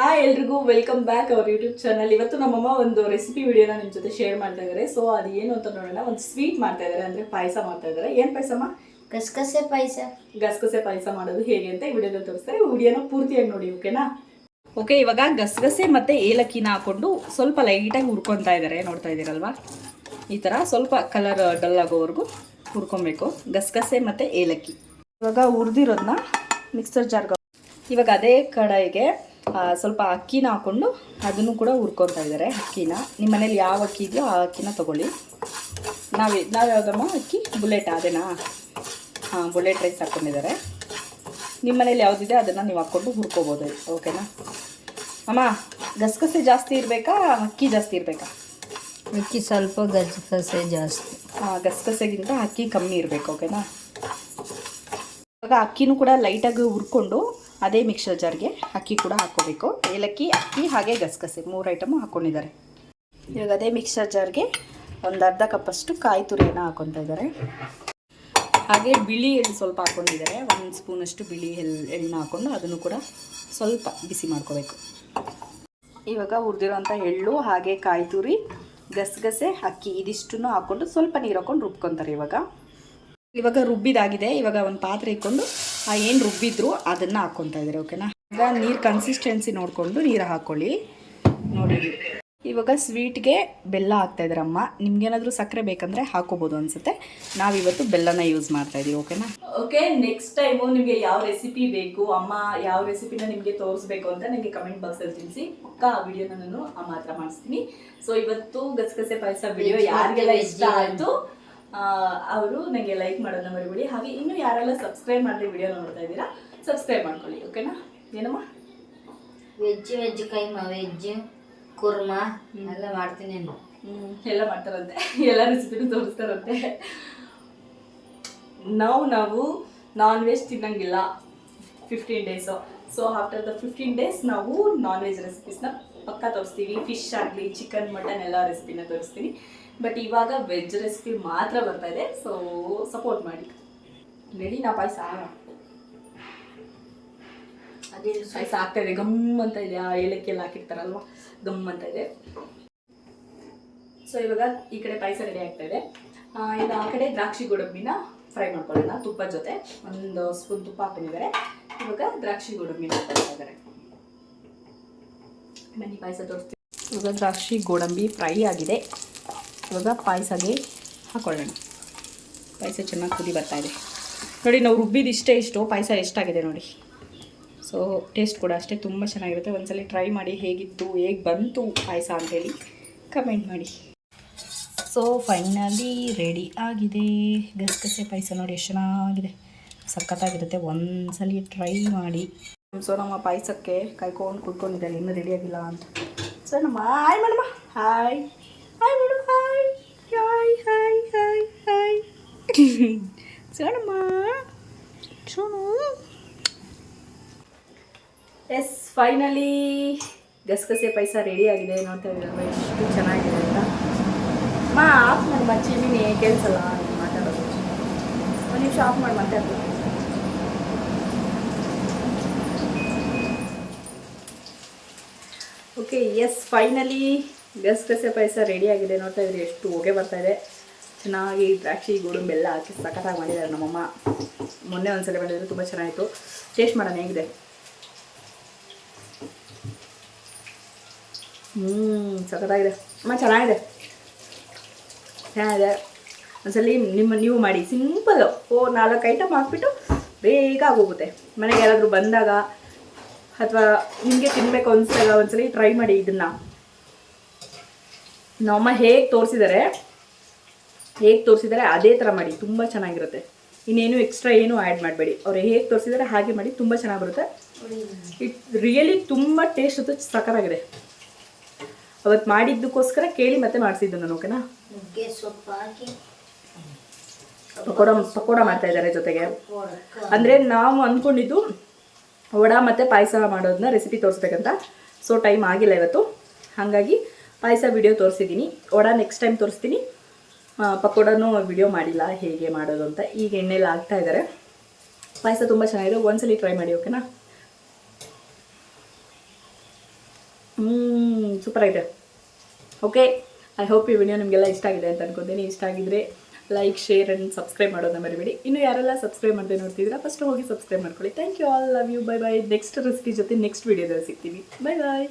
Hi ಎಲ್ರಿಗೂ welcome back our YouTube channel ಇವತ್ತು ನಮ್ಮಮ್ಮ ಒಂದು ರೆಸಿಪಿ ವಿಡಿಯೋನ ನಿಮ್ಮ ಜೊತೆ ಶೇರ್ ಮಾಡ್ತಾ ಇದ್ದಾರೆ ಸೊ ಅದು ಏನು ಅಂತ ನೋಡೋಣ. ಒಂದು ಸ್ವೀಟ್ ಮಾಡ್ತಾ ಇದ್ದಾರೆ ಅಂದರೆ ಪಾಯಸ ಮಾಡ್ತಾ ಇದ್ದಾರೆ ಏನು ಪಾಯಸಮ್ಮ ಗಸಗಸೆ ಪಾಯಸ. ಗಸಗಸೆ ಪಾಯಸ ಮಾಡೋದು ಹೇಗೆ ಅಂತ ಈ ವಿಡಿಯೋದಲ್ಲಿ ತೋರಿಸ್ತಾರೆ. ವಿಡಿಯೋನ ಪೂರ್ತಿಯಾಗಿ ನೋಡಿ ಓಕೆನಾ ಓಕೆ ಇವಾಗ ಗಸಗಸೆ ಮತ್ತು ಏಲಕ್ಕಿನ ಹಾಕೊಂಡು ಸ್ವಲ್ಪ ಲೈಟಾಗಿ ಹುರ್ಕೊತಾ ಇದ್ದಾರೆ ನೋಡ್ತಾ ಇದ್ದೀರಲ್ವಾ? ಈ ಥರ ಸ್ವಲ್ಪ ಕಲರ್ ಡಲ್ ಆಗೋವರೆಗೂ ಹುರ್ಕೊಬೇಕು. ಗಸಗಸೆ ಮತ್ತು ಏಲಕ್ಕಿ. ಇವಾಗ ಹುರಿದಿರೋದನ್ನ ಮಿಕ್ಸರ್ ಜಾರ್ಗೆ ಇವಾಗ ಅದೇ ಕಡಾಯಿಗೆ ಆ, ಸ್ವಲ್ಪ ಅಕ್ಕಿನ ಹಾಕ್ಕೊಂಡು ಅದನ್ನು ಕೂಡ ಹುರ್ಕೊತಾ ಇದ್ದಾರೆ ಅಕ್ಕಿನ. ನಿಮ್ಮ ಮನೇಲಿ ಯಾವ ಅಕ್ಕಿ ಇದೆಯೋ ಆ ಅಕ್ಕಿನ ತೊಗೊಳ್ಳಿ. ನಾವು ನಾವು ಯಾವುದಮ್ಮ ಅಕ್ಕಿ? ಬುಲೆಟ್ ಅದೇನಾ? ಹಾಂ ಬುಲೆಟ್ ರೈಸ್ ಹಾಕ್ಕೊಂಡಿದ್ದಾರೆ ನಿಮ್ಮ ಮನೇಲಿ ಯಾವುದಿದೆ ಅದನ್ನು ನೀವು ಹಾಕ್ಕೊಂಡು ಹುರ್ಕೋಬೋದು ಓಕೆನಾ? ಅಮ್ಮ ಗಸಗಸೆ ಜಾಸ್ತಿ ಇರಬೇಕಾ ಅಕ್ಕಿ ಜಾಸ್ತಿ ಇರಬೇಕಾ? ಅಕ್ಕಿ ಸ್ವಲ್ಪ ಗಸಗಸೆ ಜಾಸ್ತಿ. ಗಸಗಸೆಗಿಂತ ಅಕ್ಕಿ ಕಮ್ಮಿ ಇರಬೇಕು ಓಕೆನಾ? ಇವಾಗ ಅಕ್ಕಿನೂ ಕೂಡ ಲೈಟಾಗಿ ಹುರ್ಕೊಂಡು ಅದೇ ಮಿಕ್ಸರ್ ಜಾರ್ಗೆ ಅಕ್ಕಿ ಕೂಡ ಹಾಕ್ಕೋಬೇಕು. ಏಲಕ್ಕಿ, ಅಕ್ಕಿ ಹಾಗೆ ಗಸಗಸೆ ಮೂರು ಐಟಮು ಹಾಕ್ಕೊಂಡಿದ್ದಾರೆ. ಇವಾಗ ಅದೇ ಮಿಕ್ಸರ್ ಜಾರ್ಗೆ ಒಂದು ಅರ್ಧ ಕಪ್ಪಷ್ಟು ಕಾಯಿ ತುರಿಯನ್ನು ಹಾಕ್ಕೊತಾ ಇದ್ದಾರೆ. ಹಾಗೆ ಬಿಳಿ ಎಳ್ಳು ಸ್ವಲ್ಪ ಹಾಕ್ಕೊಂಡಿದ್ದಾರೆ. ಒಂದು ಸ್ಪೂನಷ್ಟು ಬಿಳಿ ಎಲ್ ಎಳ್ಳನ್ನ ಹಾಕ್ಕೊಂಡು ಅದನ್ನು ಕೂಡ ಸ್ವಲ್ಪ ಬಿಸಿ ಮಾಡ್ಕೋಬೇಕು. ಇವಾಗ ಹುರಿದಿರೋಂಥ ಎಳ್ಳು ಹಾಗೆ ಕಾಯಿ ತುರಿ, ಗಸಗಸೆ, ಅಕ್ಕಿ ಇದಿಷ್ಟು ಹಾಕ್ಕೊಂಡು ಸ್ವಲ್ಪ ನೀರು ಹಾಕ್ಕೊಂಡು ರುಬ್ಕೊತಾರೆ ಇವಾಗ. ಇವಾಗ ರುಬ್ಬಿದಾಗಿದೆ. ಇವಾಗ ಒಂದು ಪಾತ್ರೆ ಇಟ್ಕೊಂಡು ಏನು ರುಬ್ಬಿದ್ರು ಅದನ್ನು ಹಾಕ್ಕೊತಾ ಇದ್ದಾರೆ ಓಕೆನಾ? ಈಗ ನೀರು ಕನ್ಸಿಸ್ಟೆನ್ಸಿ ನೋಡಿಕೊಂಡು ನೀರು ಹಾಕ್ಕೊಳ್ಳಿ ನೋಡಿ. ಇವಾಗ ಸ್ವೀಟ್ಗೆ ಬೆಲ್ಲ ಹಾಕ್ತಾ ಇದ್ದಾರೆ ಅಮ್ಮ. ನಿಮ್ಗೇನಾದರೂ ಸಕ್ಕರೆ ಬೇಕಂದ್ರೆ ಹಾಕೋಬೋದು ಅನ್ಸುತ್ತೆ. ನಾವಿವತ್ತು ಬೆಲ್ಲನ ಯೂಸ್ ಮಾಡ್ತಾ ಇದ್ದೀವಿ ಓಕೆನಾ? ಓಕೆ ನೆಕ್ಸ್ಟ್ ಟೈಮು ನಿಮಗೆ ಯಾವ ರೆಸಿಪಿ ಬೇಕು ಅಮ್ಮ ಯಾವ ರೆಸಿಪಿನ ನಿಮಗೆ ತೋರಿಸ್ಬೇಕು ಅಂತ ನನಗೆ ಕಮೆಂಟ್ ಬಾಕ್ಸಲ್ಲಿ ತಿಳಿಸಿ. ಪಕ್ಕ ಆ ವಿಡಿಯೋನ ನಾನು ಅಮ್ಮ ಹತ್ರ ಮಾಡಿಸ್ತೀನಿ. ಸೊ ಇವತ್ತು ಗಸಗಸೆ ಪಾಯಸ ವಿಡಿಯೋ ಯಾರಿಗೆಲ್ಲ ಇಷ್ಟ ಆಯಿತು ಅವರು ನನಗೆ ಲೈಕ್ ಮಾಡೋದನ್ನ ಮರಿಬೇಡಿ. ಹಾಗೆ ಇನ್ನೂ ಯಾರೆಲ್ಲ ಸಬ್ಸ್ಕ್ರೈಬ್ ಮಾಡಿದ್ರೆ ವಿಡಿಯೋ ನೋಡ್ತಾ ಇದ್ದೀರಾ ಸಬ್ಸ್ಕ್ರೈಬ್ ಮಾಡ್ಕೊಳ್ಳಿ ಓಕೆನಾ ಏನಮ್ಮ? Veg veg keema veg kurma ಎಲ್ಲ ಮಾಡ್ತೀನಿ ನಾನು. ಎಲ್ಲ ಮಾಡ್ತಾರಂತೆ. ಎಲ್ಲ ರೆಸಿಪಿನೂ ತೋರಿಸ್ತಾರಂತೆ. ನಾವು ನಾವು non veg ತಿನ್ನಂಗಿಲ್ಲ fifteen days so after the fifteen days ನಾವು ನಾನ್ ವೆಜ್ ರೆಸಿಪೀಸ್ನ ಪಕ್ಕ ತೋರಿಸ್ತೀವಿ. ಫಿಶ್ ಆಗಲಿ ಚಿಕನ್ ಮಟನ್ ಎಲ್ಲ ರೆಸಿಪಿನ ತೋರಿಸ್ತೀನಿ. ಬಟ್ ಇವಾಗ ವೆಜ್ ರೆಸಿಪಿ ಮಾತ್ರ ಬರ್ತಾ ಇದೆ. ಸೊ ಸಪೋರ್ಟ್ ಮಾಡಿ. ನಾ ಪಾಯಸ? ಅದೇ ಪಾಯಸ ಆಗ್ತಾ ಇದೆ. ಗಮ್ ಅಂತ ಇದೆ. ಆ ಏಲಕ್ಕಿ ಎಲ್ಲ ಹಾಕಿರ್ತಾರಲ್ವ? ಗಮ್ ಅಂತ ಇದೆ. ಸೊ ಇವಾಗ ಈ ಕಡೆ ಪಾಯಸ ರೆಡಿ ಆಗ್ತಾ ಇದೆ. ಆ, ಇನ್ನು ಆ ಕಡೆ ದ್ರಾಕ್ಷಿ ಗೋಡಂಬಿನ ಫ್ರೈ ಮಾಡ್ಕೊಳ್ಳೋಣ. ತುಪ್ಪದ ಜೊತೆ. ಒಂದು ಸ್ಪೂನ್ ತುಪ್ಪ ಹಾಕೊಂಡಿದ್ದಾರೆ. ಇವಾಗ ದ್ರಾಕ್ಷಿ ಗೋಡಂಬಿನ ಹಾಕ್ತಾ ಇದ್ದಾರೆ ಬನ್ನಿ ಪಾಯಸ ತೋರಿಸ್ತೀವಿ ಇವಾಗ ದ್ರಾಕ್ಷಿ ಗೋಡಂಬಿ ಫ್ರೈ ಆಗಿದೆ. ಇವಾಗ ಪಾಯಸಗೆ ಹಾಕೊಳ್ಳೋಣ. ಪಾಯಸ ಚೆನ್ನಾಗಿ ಕುದಿ ಬರ್ತಾ ಇದೆ. ನೋಡಿ, ನಾವು ರುಬ್ಬಿದ ಇಷ್ಟೇ ಇಷ್ಟು. ಪಾಯಸ ಎಷ್ಟಾಗಿದೆ ನೋಡಿ. ಸೊ ಟೇಸ್ಟ್ ಕೂಡ ಅಷ್ಟೇ ತುಂಬ ಚೆನ್ನಾಗಿರುತ್ತೆ. ಒಂದ್ಸಲಿ ಟ್ರೈ ಮಾಡಿ ಹೇಗಿತ್ತು, ಹೇಗೆ ಬಂತು ಪಾಯಸ ಅಂತೇಳಿ ಕಮೆಂಟ್ ಮಾಡಿ. ಸೊ ಫೈನಲಿ ರೆಡಿ ಆಗಿದೆ. ಗಸಗಸೆ ಪಾಯಸ ನೋಡಿ, ಎಷ್ಟು ಚೆನ್ನಾಗಿದೆ. ಸಖತ್ತಾಗಿರುತ್ತೆ. ಒಂದ್ಸಲಿ ಟ್ರೈ ಮಾಡಿ. ನಮ್ಮ ಪಾಯಸಕ್ಕೆ ಕಾಯ್ಕೊಂಡು ಕುತ್ಕೊಂಡಿದ್ದಾರೆ ಇನ್ನೂ ರೆಡಿ ಆಗಿಲ್ಲ ಅಂತ ಸೊ ನಮ್ಮ hi madam hi hi madam hi hi hi hi hi ಸೋಣಮ್ಮ Sonu yes finally ಗಸಗಸೆ ಪಾಯಸ ರೆಡಿ ಆಗಿದೆ ನೋಡ್ತಾ ಇದ್ದೀರಲ್ವ ಎಷ್ಟು ಚೆನ್ನಾಗಿದೆ ಅಂತ ಮಾ ಆಫ್ ಮಾಡಿ ಮಚ್ಚಿ ನೀನು ಕೇಳಿಸಲ್ಲ ನೀನು ಮಾತಾಡೋದು ಒಂದು ನಿಮಿಷ ಆಫ್ ಮಾಡಿ ಮಾತಾಡ್ತೀನಿ ಓಕೆ ಎಸ್ ಫೈನಲಿ ಗಸಗಸೆ ಪಾಯಸ ರೆಡಿ ಆಗಿದೆ. ನೋಡ್ತಾ ಇದ್ರೆ ಎಷ್ಟು ಹೊಗೆ ಬರ್ತಾ ಇದೆ. ಚೆನ್ನಾಗಿ ದ್ರಾಕ್ಷಿ, ಗೋಡಂಬಿ ಎಲ್ಲ ಹಾಕಿ ಸಖತ್ತಾಗಿ ಮಾಡಿದ್ದಾರೆ ನಮ್ಮಮ್ಮ. ಮೊನ್ನೆ ಒಂದ್ಸಲ ಮಾಡಿದ್ರೆ ತುಂಬ ಚೆನ್ನಾಗಿತ್ತು. ಟೇಸ್ಟ್ ಮಾಡೋಣ, ಹೇಗಿದೆ? ಹ್ಞೂ ಸಖತ್ತಾಗಿದೆ. ಅಮ್ಮ, ಚೆನ್ನಾಗಿದೆ. ಚೆನ್ನಾಗಿದೆ. ಒಂದ್ಸಲಿ ನಿಮ್ಮ, ನೀವು ಮಾಡಿ. ಸಿಂಪಲ್ಲು ಓ ನಾಲ್ಕು ಐಟಮ್ ಹಾಕ್ಬಿಟ್ಟು ಬೇಗ ಆಗೋಗುತ್ತೆ. ಮನೆಗೆ ಯಾರಾದರೂ ಬಂದಾಗ ಅಥವಾ ನಿಮಗೆ ತಿನ್ಬೇಕು ಅನಿಸಿದಾಗ ಒಂದ್ಸಲಿ ಟ್ರೈ ಮಾಡಿ ಇದನ್ನ. ನಮ್ಮ ಹೇಗೆ ತೋರಿಸಿದ್ದಾರೆ ಹೇಗೆ ತೋರಿಸಿದ್ದಾರೆ ಅದೇ ಥರ ಮಾಡಿ ತುಂಬ ಚೆನ್ನಾಗಿರುತ್ತೆ. ಇನ್ನೇನು ಎಕ್ಸ್ಟ್ರಾ ಏನು ಆ್ಯಡ್ ಮಾಡಬೇಡಿ. ಅವ್ರು ಹೇಗೆ ತೋರಿಸಿದ್ದಾರೆ ಹಾಗೆ ಮಾಡಿ ತುಂಬ ಚೆನ್ನಾಗಿ ಬರುತ್ತೆ. ಇಟ್ ರಿಯಲಿ ತುಂಬ ಟೇಸ್ಟ್ ಅದು ಸಖತ್ತಾಗಿದೆ ಅವತ್ತು ಮಾಡಿದ್ದಕ್ಕೋಸ್ಕರ ಕೇಳಿ ಮತ್ತೆ ಮಾಡಿಸಿದ್ದು ನಾನು ಓಕೆನಾ ಪಕೋಡ ಪಕೋಡ ಮಾಡ್ತಾ ಇದ್ದಾರೆ ಜೊತೆಗೆ. ಅಂದರೆ ನಾವು ಅಂದ್ಕೊಂಡಿದ್ದು ವಡ ಮತ್ತು ಪಾಯಸ ಮಾಡೋದನ್ನ ರೆಸಿಪಿ ತೋರಿಸ್ಬೇಕಂತ. ಸೊ ಟೈಮ್ ಆಗಿಲ್ಲ ಇವತ್ತು. ಹಾಗಾಗಿ ಪಾಯಸ ವಿಡಿಯೋ ತೋರಿಸಿದ್ದೀನಿ ವಡ ನೆಕ್ಸ್ಟ್ ಟೈಮ್ ತೋರಿಸ್ತೀನಿ. ಪಕೋಡನೂ ವಿಡಿಯೋ ಮಾಡಿಲ್ಲ ಹೇಗೆ ಮಾಡೋದು ಅಂತ. ಈಗ ಎಣ್ಣೆಲ್ಲ ಹಾಕ್ತಾ ಇದ್ದಾರೆ ಪಾಯಸ ತುಂಬ ಚೆನ್ನಾಗಿದೆ. ಒಂದ್ಸಲಿ ಟ್ರೈ ಮಾಡಿ ಓಕೆನಾ ಸೂಪರ್ ಆಗಿದೆ ಓಕೆ ಐ ಹೋಪ್ ಈ ವಿಡಿಯೋ ನಿಮಗೆಲ್ಲ ಇಷ್ಟ ಆಗಿದೆ ಅಂತ ಅನ್ಕೊತೀನಿ. ಇಷ್ಟ ಆಗಿದ್ರೆ ಲೈಕ್ ಶೇರ್ ಆ್ಯಂಡ್ ಸಬ್ಸ್ಕ್ರೈಬ್ ಮಾಡೋದನ್ನ ಮರಿಬೇಡಿ. ಇನ್ನು ಯಾರೆಲ್ಲ ಸಬ್ಸ್ಕ್ರೈಬ್ ಮಾಡದೆ ನೋಡ್ತಿದ್ದೀರಾ ಫಸ್ಟ್ ಹೋಗಿ ಸಬ್ಸ್ಕ್ರೈಬ್ ಮಾಡ್ಕೊಳ್ಳಿ. Thank you all love you bye bye next recipe ಜೊತೆ ನೆಕ್ಸ್ಟ್ ವಿಡಿಯೋದಲ್ಲಿ ಸಿಗ್ತೀವಿ ಬೈ ಬಾಯ್